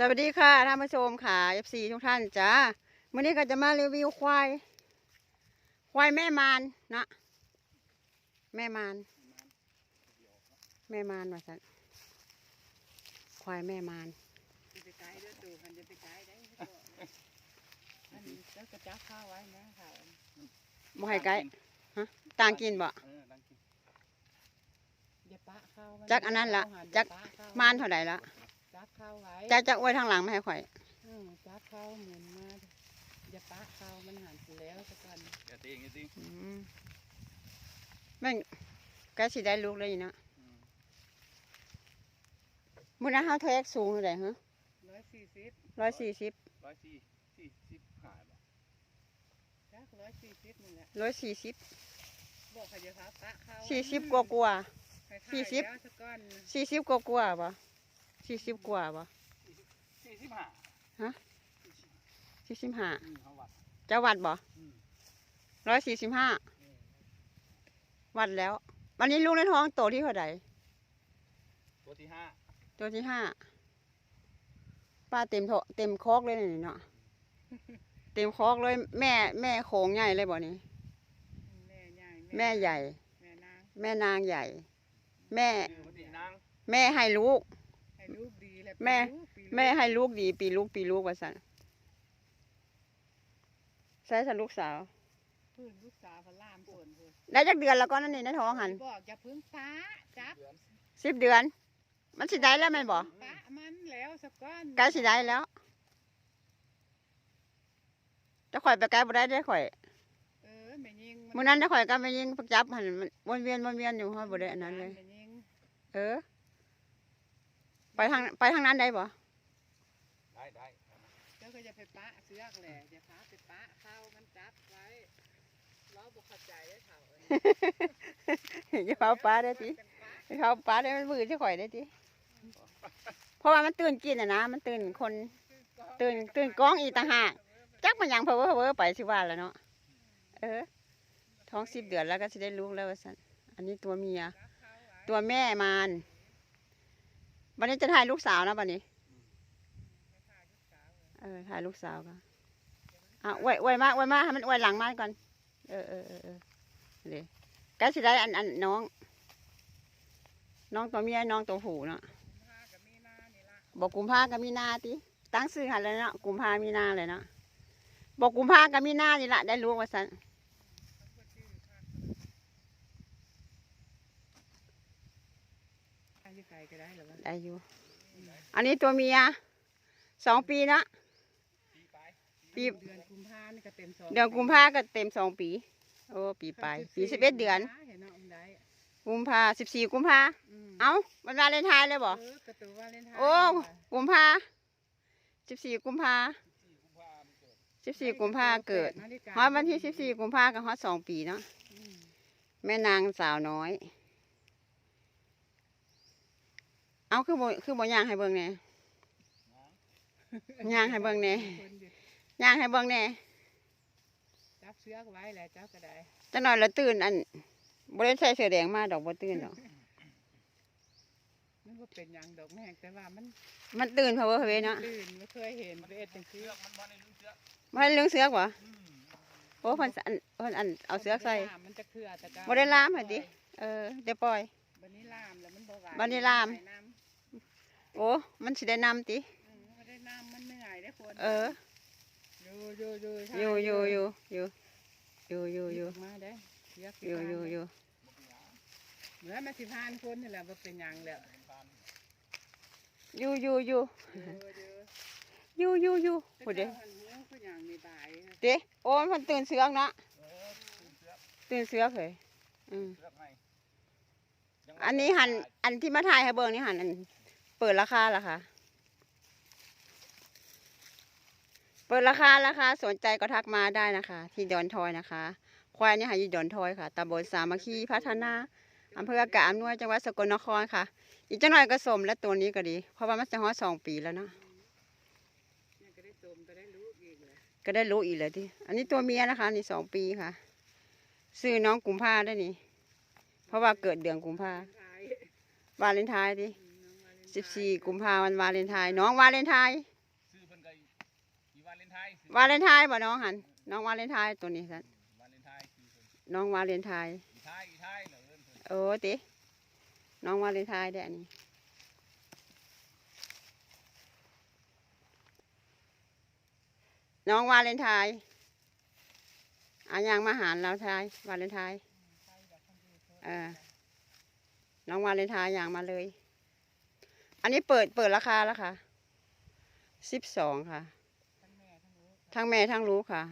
สวัสดีค่ะท่านผู้ชมค่ะ FC ทุกท่านจ้าวันนี้ก็จะมารีวิวควาย ควายแม่มานนะแม่มาน แม่มานว่าสันควายแม่มานจะไปไกลเด้อตู่มันจะไปไกลได้ไม่บอกอันนี้เจ้ากระจับข้าวไว้นะค่ะบ่ให้ไกลฮะต่างกินบ่เออดังกินอย่าปะข้าวมัจักอันนั้นล่ะอย่าจักปะข้วมานเท่าไหร่ละ จับข้าวไว้จะจะอวยทางหลังมาให้ข่อย อืมจับข้าวหมุนมาอย่าปะข้าวมันหันไปแล้วสักกันอย่าตีอย่างนี้สิอืมแม่งก็สิได้ลูกเลยเนาะอืมมื้อนั้นเฮาแทกสูงเท่าไหร่ฮะร้อยสี่สิบร้อยสี่สิบร้อยสี่สี่สิบห้าบ่จักร้อยสี่สิบนี่แหละร้อยสี่สิบบอกให้อย่าปะข้าวสี่สิบกว่ากว่าให้ข้าวสี่สิบแล้วสักก้อนสี่สิบกว่ากว่าบ่ สี่สิบกว่าบ่สี่สิบห้าสี่สิบห้าอืมเขาวัดจะวัดบ่อืมร้อยสี่สิบห้าวัดแล้ว วันนี้ลูกในท้องโตที่เท่าไหร่ตัวที่ห้าตัวที่ห้าป้าเต็มโถเต็มคอกเลยนี่เนาะเต็มคอกเลยแม่แม่โขงใหญ่เลยบ่นี่แม่ใหญ่แม่ใหญ่ แม่นางแม่นางใหญ่ แม่ชื่อมันตีนางแม่ให้ลูกให้ ลูกดีแล้วแม่ปีลูกปีลูกแม่ให้ลูกดี ปีลูกปีลูกว่าสันใส่สันลูกสาวพื้นลูกสาวพระรามส่วนเพิ่นได้จักเดือนแล้วก็นั่นนี่ในท้องหันบอกอย่าเพึ่งป้าจับเดือนสิบเดือน มันสิได้แล้วแม่นบ่ป้ามันแล้วสักก้อนใกล้สิได้แล้วจะข่อยไปไกลบ่ได้ได้อข่อยเออแม่ยิงมื้อนั้นจะข่อยก็ไปยิงพวกจับหันมันวนเวียนวนเวียนอยู่ฮอดบ่ได้อันนั้นเลยแม่ยิงเออ ไปทางไปทางนั้นได้บ่ได้ได้เจ้าก็จะไปป้าเสือกแหละอย่าพาไปป้าเข้ามันจับไว้เราบุกเข้าใจได้อเถ่าเอ้ยอย่าเผาปลาได้อติจังป้าอย่าเผาปลาได้มันมือจะข่อยได้อติเพราะว่ามันตื่นกินอะนะมันตื่นคนตื่นตื่นกล้องอีกต่างหากจักมันหยังเพ้อเพ้อเพ้อไปสิว่าแล้วเนาะเออ ท้องสิบเดือนแล้วก็สิได้ลูกแล้วว่าซั่นอันนี้ตัวเมียจับเข้าไว้ตัวแม่มาร วันนี้จะถ่ายลูกสาวนะวันนี้ เออถ่ายลูกสาวกันอะไว้ไว้มากไว้มากให้มันไว้หลังมากก่อน เออเออเออเออเดี๋ยวก็สิได้อันอันน้อง น้องตัวเมียน้องตัวผู้เนาะพากับมีนานี่ละบอกกุมภากับมีนาติตั้งซื้อหันเลยเนาะกุมภามีนาเลยเนาะบอกกุมภากับมีนานี่ละได้รู้ว่าสัน เขาก็ชื่อค่ะอายุใคร ก็ได้เหรอวะได้อยู่ อันนี้ตัวเมียสองปีนะปีไปปีเดือนกุมภานี่ก็เต็มสองเดือนกุมภาก็เต็มสองปี โอ้ปีไปปีสิบเอ็ดเดือนเห็นเนาะมันได้กุมภาสิบสี่กุมภาอืมเอ้าวันวาเลนไทน์เลยบ่เออกระตูวาเลนไทน์โอ้กุมภาสิบสี่กุมภาสี่กุมภาพันธ์เกิดสิบสี่กุมภาเกิดนาฬิกาฮอดวันที่สิบสี่กุมภากับฮอดสองปีเนาะอืมแม่นางสาวน้อย เอาคือบ่คือบ่ย่างให้เบิ่งแหน่ย่างให้เบิ่งแหน่คนเดียวย่างให้เบิ่งแหน่จับเชือกไว้แหละจับก็ได้จังหน่อยละตื่นอันบ่ได้ใส่เสื้อแดงมาดอกบ่ตื่นดอก มันก็เป็นหยังดอกแม่งแต่ว่ามันมันตื่นเพราะว่าเวยเนาะลื่นไม่เคยเห็นเวทจังซี่เชือกมันมาในลูกเชือกบ่ได้เรื่องเสือกบ่อืมโอ้เพิ่นอันเพิ่นอันเอาเสือกใส่มันจะเถื่อแต่ก็บ่ได้ลามให้ติ เออเดี๋ยวปล่อย บันนี้ลามแล้วมันบ่ไหวบัดนี้ลามไปน้ำ โอ้ มันสิได้นำติอืมบ่ได้น้ำมันเหนื่อยได้อคนเอออยู่อยู่อยู่อยู่อยู่อยู่อยู่อยู่อยู่อยู่มาได้อเชือกอยู่อยู่อยู่เหลือมาสิบห้าคนนี่แหละบ่เป็นหยังแล้วอยู่อยู่อยู่อยู่อยู่อยู่อยู่อยู่พูดเด้แต่ก่อนหัวคือหยังมีบายเด้โอ้มันตื่นเสือกเนาะเออเชือกตื่นเสือกเลยอืมเชือกให้ยังอันนี้หันอันที่มาถ่ายให้เบิ่งนี่หันอัน เปิดราคาล่ะค่ะเปิดราคาราคาสนใจก็ทักมาได้นะคะ ที่ดอนทอยนะคะ ควายนี่หาอยู่ดอนทอยค่ะตำบลสามัคคีพัฒนาอำเภอกาอำนวยจังหวัดสกลนครค่ะ อีกจังหน่อยก็สมและตัวนี้ก็ดี เพราะว่ามันจะฮอดสองปีแล้วเนาะก็ได้สมก็ได้ลูกอีกเลยก็ได้รู้อีกเลยที่อันนี้ตัวเมียนะคะนี่สองปีค่ะ ซื้อน้องกุมภาได้นี่ เพราะว่าเกิดเดือนกุมภาท้ายวาเลนไทน์ดิ สิบสี่กุมภาพันธ์วาเลนไทน์น้องวาเลนไทน์ซื้อเพิ่นก็อีวาเลนไทน์ซื้อวาเลนไทน์บ่น้องหันน้องวาเลนไทน์ตัวนี้สันวาเลนไทน์ซื้อเพิ่นน้องวาเลนไทน์อีไทยอีไทยเหรอเอิ้นเพิ่นโอ้ติน้องวาเลนไทน์ได้ออันนี้น้องวาเลนไทน์อายังมาหารเราทายวาเลนไทน์เออน้องวาเลนไทน์อย่างมาเลย อันนี้เปิดเปิดราคาแล้วค่ะสิบสองค่ะ ทั้งแม่ทั้งลูกค่ะ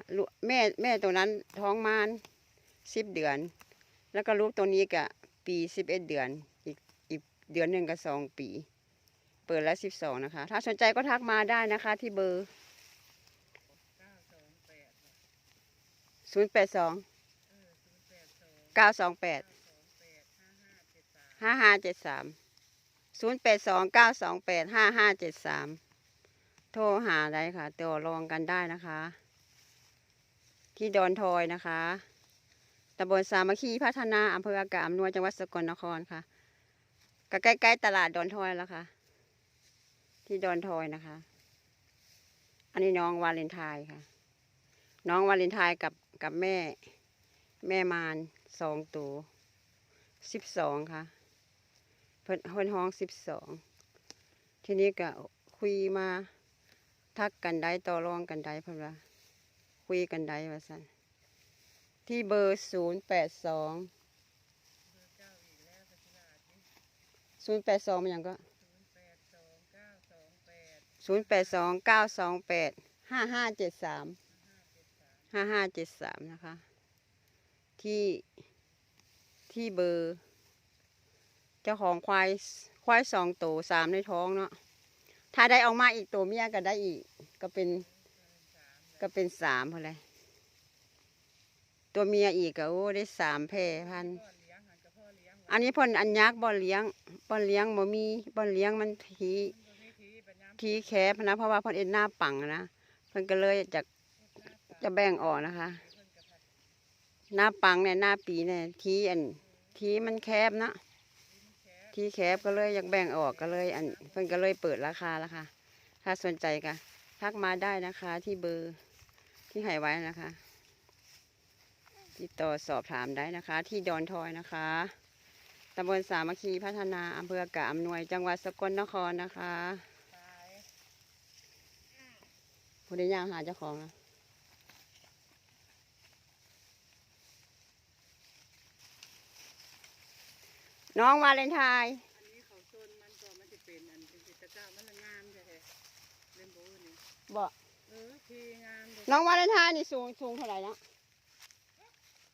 แม่แม่ตัวนั้นท้องมานสิบเดือน แล้วก็ลูกตัวนี้กะปีสิบเอ็ดเดือน อีกอีกเดือนหนึ่งกับสองปี เปิดแล้วสิบสองนะคะ ถ้าสนใจก็ทักมาได้นะคะ ที่เบอร์ศูนย์แปดสองเก้าสองแปดห้าห้าเจ็ดสาม ห้าห้าเจ็ดสามศูนย์แปดสองเก้าสองแปดห้าห้าเจ็ดสามโทรหาได้ค่ะตัวรองกันได้นะคะ ที่ดอนทอยนะคะตำบลสามัคคีพัฒนาอำเภออากาศอำนวยจังหวัดสกลนครค่ะก็ใกล้ๆตลาดดอนทอยแล้วค่ะ ที่ดอนทอยนะคะ อันนี้น้องวาเลนไทน์ค่ะ น้องวาเลนไทน์กับกับแม่ แม่มารสองตัวสิบสองค่ะ เพิ่นเพิ่นห้องสิบสองทีนี้ก็คุยมาทักกันได้ต่อรองกันได้เพิ่นว่าคุยกันได้ว่าซั่นที่เบอร์ศูนย์แปดสองศูนย์แปดสองมันยังก็ศูนย์แปดสองเก้าสองแปดห้าห้าเจ็ดสามห้าห้าเจ็ดสามนะคะ ที่ที่เบอร์ เจ้าของควายควายสองตัวสามในท้องเนาะถ้าได้ออกมาอีกตัวเมียก็ได้อีก ก็เป็น ก็เป็นสามพอเลยตัวเมียอีกก็โอ้ได้สามแพร่พัน อันนี้พ่นอันยักษ์บ่อเลี้ยงบ่อเลี้ยงบ่มีบ่อเลี้ยงมันทีทีแคบนะเพราะว่าพ่นเอ็นหน้าปังนะเพิ่นก็เลยจะจะแบ่งออกนะคะ หน้าปังเนี่ยหน้าปีเนี่ยทีอันทีมันแคบนะ ทีแคบก็เลยอยากแบ่งออกก็เลย อันเพิ่นก็เลยเปิดราคาแล้วค่ะ ถ้าสนใจก็ทักมาได้นะคะที่เบอร์ที่ให้ไว้นะคะติดต่อสอบถามได้นะคะ ที่ดอนทอยนะคะตำบลสามัคคีพัฒนาอำเภอกะอำนวย จังหวัดสกลนครนะคะตายผู้ใดย่างหาเจ้าของนะ น้องวาเลนไทน์อันนี้เขาต้นมันก็มันจะเป็นอันเป็นจิตรกรรมมันละงามแท้ๆเล่นโบนี่บอกเออทีงามเลยน้องวาเลนไทน์นี่สูงสูงเท่าไหร่นะ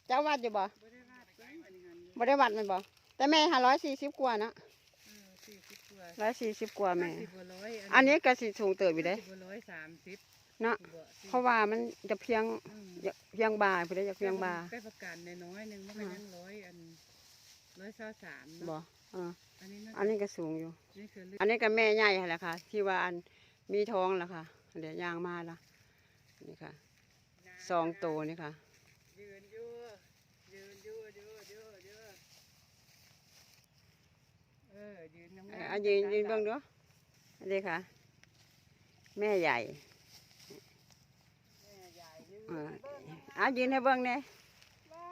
เจ้าวัดอยู่บ่บ่ได้วาดเองอันนี้หันบ่ได้วัดแมันบ่แต่แม่หาร้อยสี่สิบกว่านะเออสี่สิบกว่าร้อยสี่สิบกว่าแม่ สิบกว่าร้อยอันนี้ก็สิสูงเติบอยู่เด้สิบกว่าร้อยสามสิบเนาะสิบกว่สิบเพราะว่ามันจะเพียงอืมเพียงบ่ายผู้ใดอยากเพียงบ่า ไปประกันน้อยๆหนึงมันก็ยังร้อยอัน ร้อยเศร้าสามบ่เนาะเอออันนี้น่าอันนี้ก็สูงอยู่ นี่คือเลืออันนี้ก็แม่ใหญ่หั่นแหละค่ะ ที่ว่าอันมีท้องแล้วค่ะเดี๋ยวยางมาละนี่ค่ะสองตัวนี่ค่ะ ยืนอยู่ยืนอยู่อยู่อยู่อยู่เออยืนงามเออๆเอายืนยืนเบิ่งดูอันนี้ค่ะ แม่ใหญ่แม่ใหญ่ยืนเออเบิ่งเอายืนให้เบิ่งเนี่ย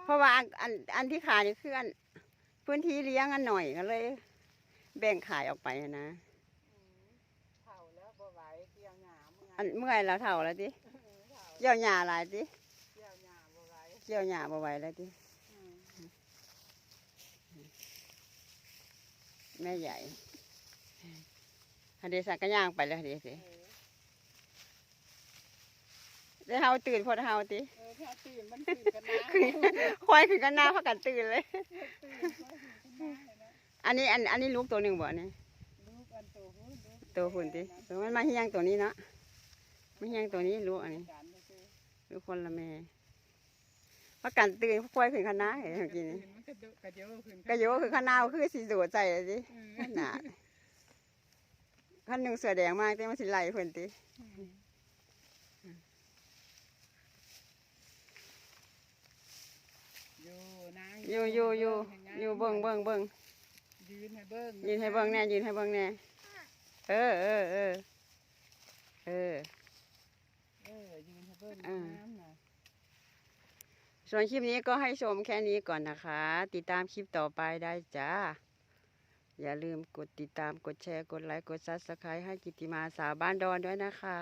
เพราะว่าอันอันอันที่ขายนี่คืออัน พื้นที่เลี้ยงอันหน่อยก็เลย แบ่งขายออกไปนะเฒ่าแล้วบ่ไหวเกี่ยวหญ้าเมื่อยอันเมื่อยแล้วเท่าแล้วติเออเฒ่าเกี่ยวหญ้าหลายติเกี่ยวหญ้าบ่ไหวเกี่ยวหญ้าบ่ไหวแล้วติอืมแม่ใหญ่ฮันเดสักก็ย่างไปแล้วเดสิเออ ได้เฮาตื่นพอเฮาติเออถ้าตื่นมันตื่นกันนะควายขึ้นกันหน้าพักกันตื่นเลย ตื่นก็ตื่นกันนะเห็นไหมอันนี้อันอันนี้ลูกตัวหนึ่งบ่เนี่ยลูกอันโตหุ่นลูกตัวหุ่นติตัวมันมาเฮียงตัวนี้เนาะมาเฮียงตัวนี้ลูกอันนี้กันก็คือลูกคนละแม่พักกันตื่นควายขึ้นกันหน้าเห็นเมื่อกี้นี่มันก็โดกระโยกขึ้นก็โยคือข้างหน้าคือสีโดดใจเลยสิเออหนาขั้นหนึ่งเสือแดงมากแต่มันสิไหลเพิ่นติอยู่นาง อยู่อยู่อยู่อยู่เบิ่งเบิ่งเบิ่งยืนให้เบิ่งยืนให้เบิ่งแน่ยืนให้เบิ่งแน่เออเออเออเออเออยืนให้เบิ่งอ่าน้ำน่ะส่วนคลิปนี้ก็ให้ชมแค่นี้ก่อนนะคะ ติดตามคลิปต่อไปได้จ้า อย่าลืมกดติดตามกดแชร์กดไลค์กดซับสไครต์ให้กิติมาสาวบ้านดอนด้วยนะคะ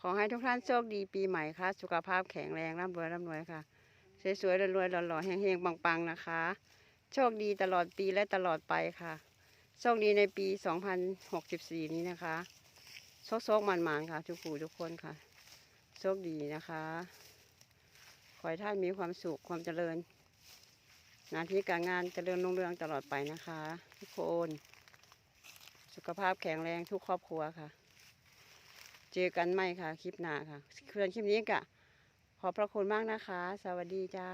ขอให้ทุกท่านโชคดีปีใหม่ค่ะ สุขภาพแข็งแรงร่ำรวยร่ำรวยค่ะ สวยๆรวยๆหล่อๆแห้งๆปังๆนะคะ โชคดีตลอดปีและตลอดไปค่ะ โชคดีในปี 2064 นี้นะคะโชคโชคมันๆค่ะ ทุกผู้ทุกคนค่ะ โชคดีนะคะ ขอให้ท่านมีความสุขความเจริญหน้าที่การงานเจริญรุ่งเรืองตลอดไปนะคะ ทุกคน สุขภาพแข็งแรงทุกครอบครัวค่ะ เจอกันใหม่ค่ะ คลิปหน้าค่ะเคลื่อนคลิปนี้กะ ขอพระคุณมากนะคะ สวัสดีจ้า